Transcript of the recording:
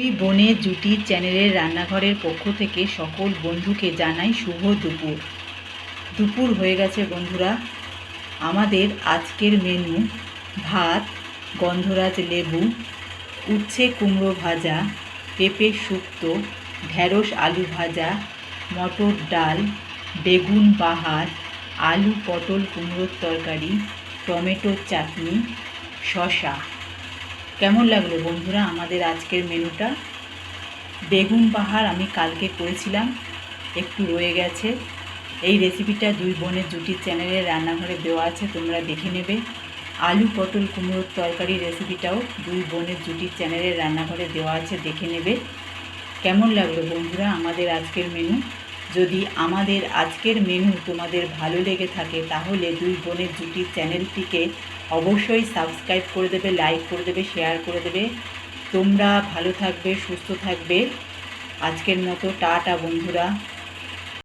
দুই বোনের জুটি চ্যানেলের রান্নাঘরের পক্ষ থেকে সকল বন্ধুকে জানাই শুভ দুপুর। দুপুর হয়ে গেছে বন্ধুরা। আমাদের আজকের মেনু ভাত, গন্ধরাজ লেবু, উচ্ছে কুমড়ো ভাজা, পেঁপে শুক্তো ঢ্যাঁড়স আলু ভাজা, মটর ডাল, বেগুন বাহার, আলু পটল কুমড়োর তরকারি, টমেটোর চাটনি শশা কেমন লাগল বন্ধুরা আমাদের আজকের মেনুটা? বেগুন পাহাড় আমি কালকে করেছিলাম, একটু রয়ে গেছে। এই রেসিপিটা দুই বোনের জুটির চ্যানেলের রান্নাঘরে দেওয়া আছে, তোমরা দেখে নেবে। আলু পটল কুমড়োর তরকারি রেসিপিটাও দুই বোনের জুটির চ্যানেলের রান্নাঘরে দেওয়া আছে, দেখে নেবে। কেমন লাগল বন্ধুরা আমাদের আজকের মেনু যদি আমাদের আজকের মেনু তোমাদের ভালো লেগে থাকে, তাহলে দুই বোনের জুটির চ্যানেলটিকে অবশ্যই সাবস্ক্রাইব করে দেবে লাইক করে দেবে শেয়ার করে দেবে। তোমরা ভালো থাকবে, সুস্থ থাকবে। আজকের মতো, টাটা বন্ধুরা।